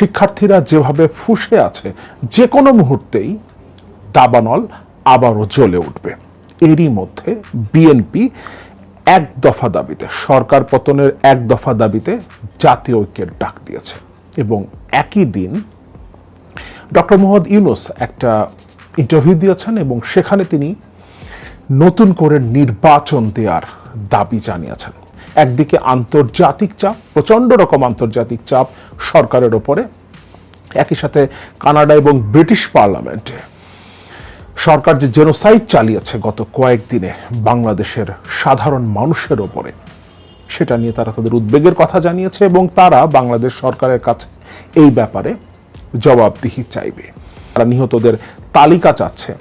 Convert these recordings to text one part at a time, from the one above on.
শিক্ষার্থীরা যেভাবে ফুসে আছে, যে কোনো মুহূর্তেই দাবানল আবারও জ্বলে উঠবে। এরই মধ্যে বিএনপি এক দফা দাবিতে, সরকার পতনের এক দফা দাবিতে জাতীয় ঐক্যের ডাক দিয়েছে এবং একই দিন ডক্টর মোহাম্মদ ইউনুস একটা ইন্টারভিউ দিয়েছেন এবং সেখানে তিনি নতুন করে নির্বাচন দেওয়ার দাবি জানিয়েছেন। একদিকে আন্তর্জাতিক চাপ, প্রচণ্ড রকম আন্তর্জাতিক চাপ সরকারের ওপরে। একই সাথে কানাডা এবং ব্রিটিশ পার্লামেন্টে সরকার যে জেনোসাইড চালিয়েছে গত কয়েকদিনে বাংলাদেশের সাধারণ মানুষের ওপরে, সেটা নিয়ে তারা তাদের উদ্বেগের কথা জানিয়েছে এবং তারা বাংলাদেশ সরকারের কাছে এই ব্যাপারে জবাবদিহি চাইবে। তারা নিহতদের তালিকা চাচ্ছে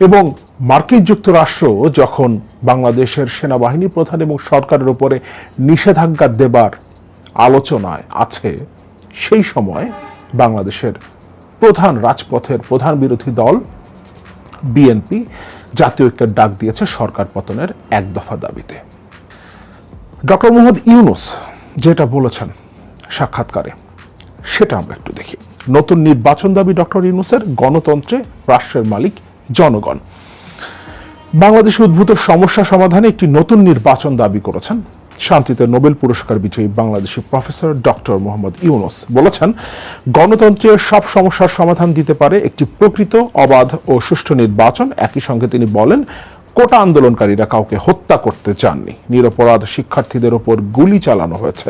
এবং মার্কিন যুক্তরাষ্ট্র যখন বাংলাদেশের সেনাবাহিনী প্রধান এবং সরকারের উপরে নিষেধাজ্ঞা দেবার আলোচনায় আছে, সেই সময় বাংলাদেশের প্রধান রাজপথের প্রধান বিরোধী দল বিএনপি জাতীয় ঐক্যের ডাক দিয়েছে সরকার পতনের এক দফা দাবিতে। ডক্টর মোহাম্মদ ইউনুস যেটা বলেছেন সাক্ষাৎকারে, সেটা আমরা একটু দেখি। নতুন নির্বাচন দাবি ডক্টর ইউনুসের গণতন্ত্রে রাষ্ট্রের মালিক জনগণ। বাংলাদেশে উদ্ভূত সমস্যা সমাধানে একটি নতুন নির্বাচন দাবি করেছেন। শান্তিতে নোবেল পুরস্কার বিজয়ী বাংলাদেশি প্রফেসর ডক্টর মোহাম্মদ ইউনুস বলেছেন গণতন্ত্রের সব সমস্যার সমাধান দিতে পারে একটি প্রকৃত, অবাধ ও সুষ্ঠু নির্বাচন। একই সঙ্গে তিনি বলেন, কোটা আন্দোলনকারীরা কাউকে হত্যা করতে চাননি। নিরপরাধ শিক্ষার্থীদের ওপর গুলি চালানো হয়েছে।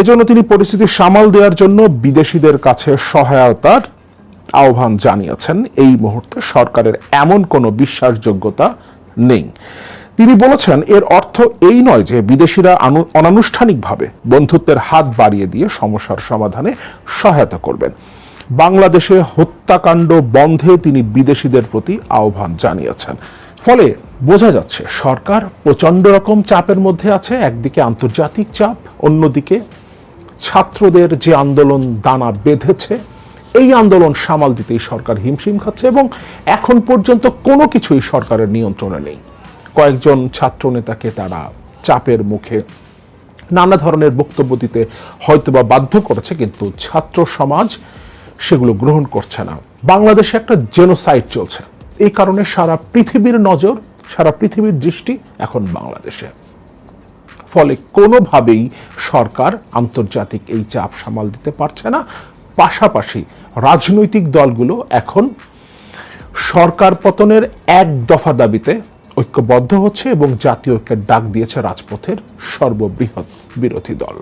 এজন্য তিনি পরিস্থিতি সামাল দেওয়ার জন্য বিদেশিদের কাছে সহায়তার আহ্বান জানিয়েছেন, এই মুহূর্তে সরকারের এমন কোনো বিশ্বাসযোগ্যতা নেই। তিনি বলেছেন, এর অর্থ এই নয় যে বিদেশিরা অনানুষ্ঠানিকভাবে বন্ধুত্বের হাত বাড়িয়ে দিয়ে সমস্যার সমাধানে সহায়তা করবেন। বাংলাদেশে হত্যাকাণ্ড বন্ধে তিনি বিদেশিদের প্রতি আহ্বান জানিয়েছেন। ফলে বোঝা যাচ্ছে, সরকার প্রচণ্ড রকম চাপের মধ্যে আছে, একদিকে আন্তর্জাতিক চাপ, অন্যদিকে ছাত্রদের যে আন্দোলন দানা বেঁধেছে এই আন্দোলন সামাল দিতেই সরকার হিমশিম খাচ্ছে এবং এখন পর্যন্ত কোনো কিছুই সরকারের নিয়ন্ত্রণে নেই। কয়েকজন ছাত্র নেতাকে তারা চাপের মুখে নানা ধরনের বক্তব্য দিতে হয়তোবা বাধ্য করেছে, কিন্তু ছাত্র সমাজ সেগুলো গ্রহণ করছে না। বাংলাদেশে একটা জেনোসাইড চলছে। এই কারণে সারা পৃথিবীর নজর, সারা পৃথিবীর দৃষ্টি এখন বাংলাদেশে। ফলে কোনোভাবেই সরকার আন্তর্জাতিক এই চাপ সামাল দিতে পারছে না। পাশাপাশি রাজনৈতিক দলগুলো এখন সরকার পতনের এক দফা দাবিতে ঐক্যবদ্ধ হচ্ছে এবং জাতীয় ঐক্যের ডাক দিয়েছে রাজপথের সর্ববৃহৎ বিরোধী দল।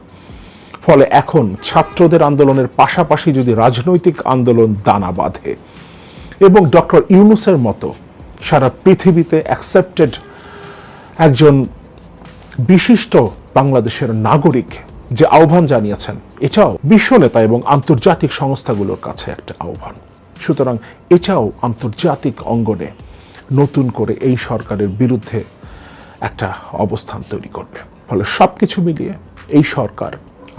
ফলে এখন ছাত্রদের আন্দোলনের পাশাপাশি যদি রাজনৈতিক আন্দোলন দানা বাঁধে এবং ডক্টর ইউনুসের মতো সারা পৃথিবীতে অ্যাকসেপ্টেড একজন বিশিষ্ট বাংলাদেশের নাগরিক যে আহ্বান জানিয়েছেন, এটাও বিশ্ব নেতা এবং আন্তর্জাতিক সংস্থাগুলোর কাছে একটা আহ্বান। সুতরাং এটাও আন্তর্জাতিক অঙ্গনে নতুন করে এই সরকারের বিরুদ্ধে একটা অবস্থান তৈরি করবে। ফলে সব কিছু মিলিয়ে এই সরকার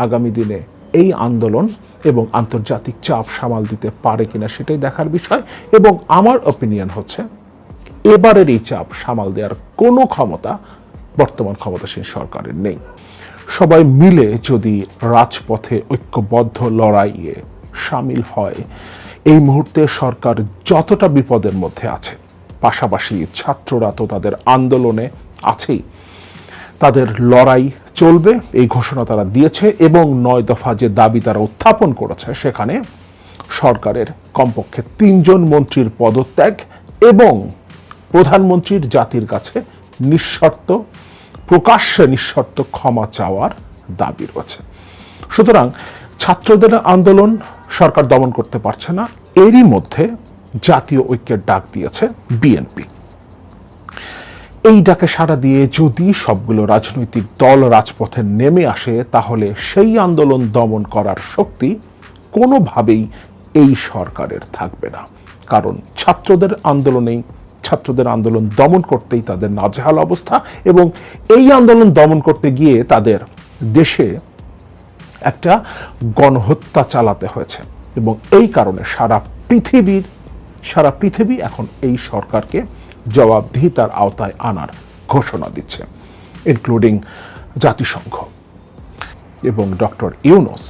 আগামী দিনে এই আন্দোলন এবং আন্তর্জাতিক চাপ সামাল দিতে পারে কিনা সেটাই দেখার বিষয় এবং আমার অপিনিয়ন হচ্ছে, এবারের এই চাপ সামাল দেওয়ার কোনো ক্ষমতা বর্তমান ক্ষমতাসীন সরকারের নেই। সবাই মিলে যদি রাজপথে ঐক্যবদ্ধ লড়াইয়ে সামিল হয়, এই মুহূর্তে সরকার যতটা বিপদের মধ্যে আছে, পাশাপাশি ছাত্ররা তো তাদের আন্দোলনে আছেই, তাদের লড়াই চলবে, এই ঘোষণা তারা দিয়েছে এবং নয় দফা যে দাবি তারা উত্থাপন করেছে সেখানে সরকারের কমপক্ষে তিনজন মন্ত্রীর পদত্যাগ এবং প্রধানমন্ত্রীর জাতির কাছে নিঃশর্ত প্রকাশ্যে নিঃশর্ত ক্ষমা চাওয়ার দাবি রয়েছে। সুতরাং ছাত্রদের আন্দোলন সরকার দমন করতে পারছে না। এরই মধ্যে জাতীয় ঐক্যের ডাক দিয়েছে বিএনপি। এই ডাকে সাড়া দিয়ে যদি সবগুলো রাজনৈতিক দল রাজপথে নেমে আসে, তাহলে সেই আন্দোলন দমন করার শক্তি কোনোভাবেই এই সরকারের থাকবে না। কারণ ছাত্রদের আন্দোলনেই ছাত্রদের আন্দোলন দমন করতেই তাদের নাজেহাল অবস্থা এবং এই আন্দোলন দমন করতে গিয়ে তাদের দেশে একটা গণহত্যা চালাতে হয়েছে এবং এই কারণে সারা পৃথিবীর, সারা পৃথিবী এখন এই সরকারকে জবাবদিহিতার আওতায় আনার ঘোষণা দিচ্ছে ইনক্লুডিং জাতিসংঘ। এবং ডক্টর ইউনুস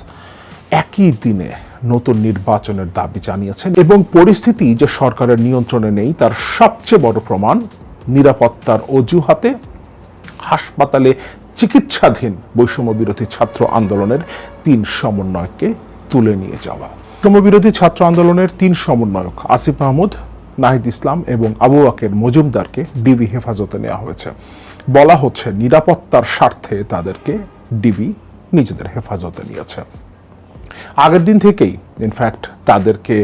একই দিনে নতুন নির্বাচনের দাবি জানিয়েছেন এবং পরিস্থিতি যে সরকারের নিয়ন্ত্রণে নেই, তার সবচেয়ে বড় প্রমাণ নিরাপত্তার অজুহাতে হাসপাতালে চিকিৎসাধীন বৈষম্য বিরোধী ছাত্র আন্দোলনের তিন সমন্বয়ককে তুলে নিয়ে যাওয়া। বৈষম্য বিরোধী ছাত্র আন্দোলনের তিন সমন্বয়ক আসিফ মাহমুদ, নাহিদ ইসলাম এবং আবু বাকের মজুমদারকে ডিবি হেফাজতে নেওয়া হয়েছে। বলা হচ্ছে, নিরাপত্তার স্বার্থে তাদেরকে ডিবি নিজেদের হেফাজতে নিয়েছে। আগের দিন থেকেই ইনফ্যাক্ট তাদেরকে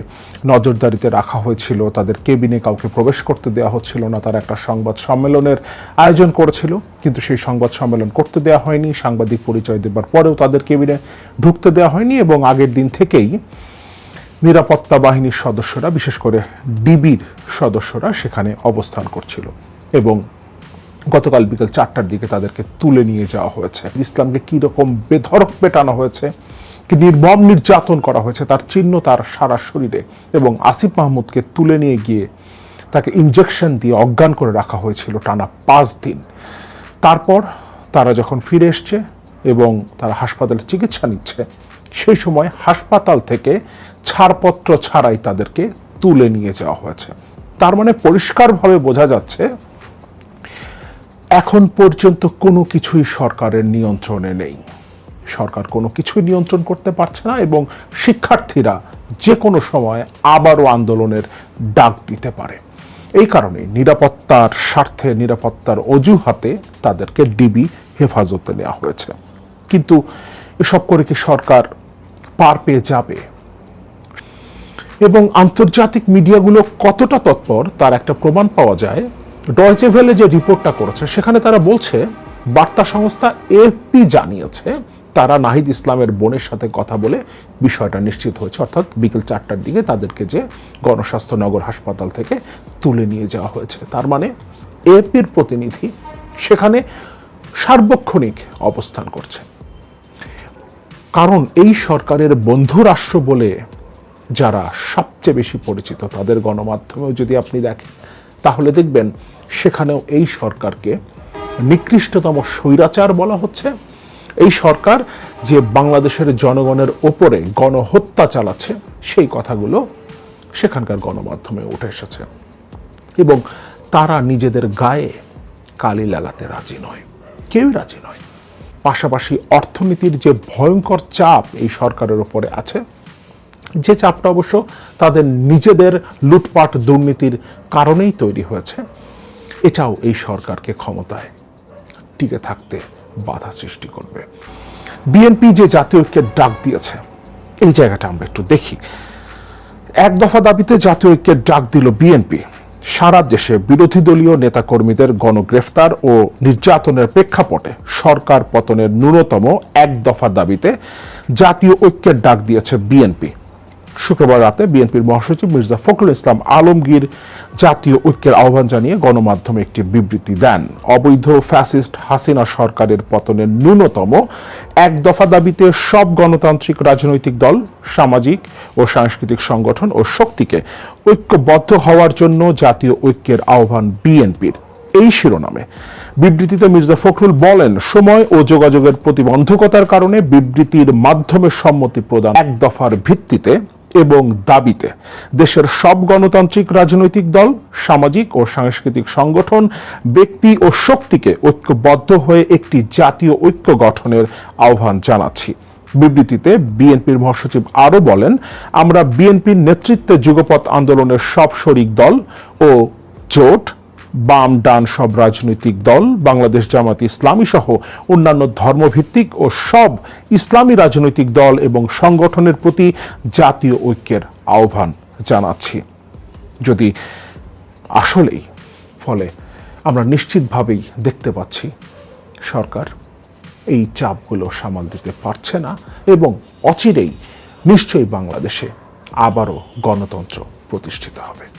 নজরদারিতে রাখা হয়েছিল। তাদের কেবিনে কাউকে প্রবেশ করতে দেওয়া হচ্ছিল না। তারা একটা সংবাদ সম্মেলনের আয়োজন করেছিল, কিন্তু সেই সংবাদ সম্মেলন করতে দেওয়া হয়নি। সাংবাদিক পরিচয় দেবার পরেও তাদের কেবিনে ঢুকতে দেওয়া হয়নি এবং আগের দিন থেকেই নিরাপত্তা বাহিনীর সদস্যরা, বিশেষ করে ডিবির সদস্যরা সেখানে অবস্থান করছিল এবং গতকাল বিকেল চারটার দিকে তাদেরকে তুলে নিয়ে যাওয়া হয়েছে। ইসলামকে কি রকম বেধরক পেটানো হয়েছে নির্মম নির্যাতন করা হয়েছে, তার চিহ্ন তার সারা শরীরে এবং আসিফ মাহমুদকে তুলে নিয়ে গিয়ে তাকে ইঞ্জেকশন দিয়ে অজ্ঞান করে রাখা হয়েছিল টানা পাঁচ দিন। তারপর তারা যখন ফিরে এসছে এবং তারা হাসপাতালে চিকিৎসা নিচ্ছে, সেই সময় হাসপাতাল থেকে ছাড়পত্র ছাড়াই তাদেরকে তুলে নিয়ে যাওয়া হয়েছে। তার মানে পরিষ্কারভাবে বোঝা যাচ্ছে, এখন পর্যন্ত কোনো কিছুই সরকারের নিয়ন্ত্রণে নেই। সরকার কোনো কিছুই নিয়ন্ত্রণ করতে পারছে না এবং শিক্ষার্থীরা যে কোনো সময় আবারও আন্দোলনের ডাক দিতে পারে। এই কারণে নিরাপত্তার স্বার্থে, নিরাপত্তার অজুহাতে তাদেরকে ডিবি হেফাজতে নেওয়া হয়েছে। কিন্তু এসব করে কি সরকার পার পেয়ে যাবে? এবং আন্তর্জাতিক মিডিয়াগুলো কতটা তৎপর তার একটা প্রমাণ পাওয়া যায়। ডয়চে ভেলে যে রিপোর্টটা করেছে, সেখানে তারা বলছে, বার্তা সংস্থা এএফপি জানিয়েছে তারা নাহিদ ইসলামের বোনের সাথে কথা বলে বিষয়টা নিশ্চিত হয়েছে। অর্থাৎ বিকেল চারটার দিকে তাদেরকে যে গণস্বাস্থ্য নগর হাসপাতাল থেকে তুলে নিয়ে যাওয়া হয়েছে। তার মানে এএপির প্রতিনিধি সেখানে সার্বক্ষণিক অবস্থান করছে। কারণ এই সরকারের বন্ধু রাষ্ট্র বলে যারা সবচেয়ে বেশি পরিচিত তাদের গণমাধ্যমেও যদি আপনি দেখেন, তাহলে দেখবেন সেখানেও এই সরকারকে নিকৃষ্টতম স্বৈরাচার বলা হচ্ছে। এই সরকার যে বাংলাদেশের জনগণের ওপরে গণহত্যা চালাচ্ছে, সেই কথাগুলো সেখানকার গণমাধ্যমে উঠে এসেছে। এবং তারা নিজেদের গায়ে কালি লাগাতে রাজি নয়। কেউই রাজি নয়। পাশাপাশি অর্থনীতির যে ভয়ঙ্কর চাপ এই সরকারের ওপরে আছে, যে চাপটা অবশ্য তাদের নিজেদের লুটপাট দুর্নীতির কারণেই তৈরি হয়েছে, এটাও এই সরকারকে ক্ষমতায় টিকে থাকতে বাধা সৃষ্টি করবে। বিএনপি যে জাতীয় ঐক্যের ডাক দিয়েছে, এই জায়গাটা আমরা একটু দেখি। এক দফা দাবিতে জাতীয় ঐক্যের ডাক দিল বিএনপি। সারা দেশে বিরোধী দলীয় নেতাকর্মীদের গণগ্রেফতার ও নির্যাতনের প্রেক্ষাপটে সরকার পতনের ন্যূনতম এক দফা দাবিতে জাতীয় ঐক্যের ডাক দিয়েছে বিএনপি। শুক্রবার রাতে বিএনপির মহাসচিব মির্জা ফখরুল ইসলাম আলমগীর জাতীয় ঐক্যের আহ্বান জানিয়ে গণমাধ্যমে একটি বিবৃতি দেন। অবৈধ ফ্যাসিস্ট হাসিনা সরকারের পতনের ন্যূনতম এক দফা দাবিতে সব গণতান্ত্রিক রাজনৈতিক দল, সামাজিক ও সাংস্কৃতিক সংগঠন ও শক্তিকে ঐক্যবদ্ধ হওয়ার জন্য জাতীয় ঐক্যের আহ্বান বিএনপির। এই শিরোনামে বিবৃতিতে মির্জা ফখরুল বলেন, সময় ও যোগাযোগের প্রতিবন্ধকতার কারণে বিবৃতির মাধ্যমে সম্মতি প্রদান এক দফার ভিত্তিতে এবং দাবিতে দেশের সব গণতান্ত্রিক রাজনৈতিক দল, সামাজিক ও সাংস্কৃতিক সংগঠন, ব্যক্তি ও শক্তিকে ঐক্যবদ্ধ হয়ে একটি জাতীয় ঐক্য গঠনের আহ্বান জানাচ্ছি। বিবৃতিতে বিএনপির মহাসচিব আরও বলেন, আমরা বিএনপির নেতৃত্বে যুগপথ আন্দোলনের সব শরিক দল ও জোট বাম ডান সব রাজনৈতিক দল, বাংলাদেশ জামাত ইসলামী সহ অন্যান্য ধর্মভিত্তিক ও সব ইসলামী রাজনৈতিক দল এবং সংগঠনের প্রতি জাতীয় ঐক্যের আহ্বান জানাচ্ছি। যদি আসলেই ফলে আমরা নিশ্চিতভাবেই দেখতে পাচ্ছি, সরকার এই চাপগুলো সামাল দিতে পারছে না এবং অচিরেই নিশ্চয়ই বাংলাদেশে আবারও গণতন্ত্র প্রতিষ্ঠিত হবে।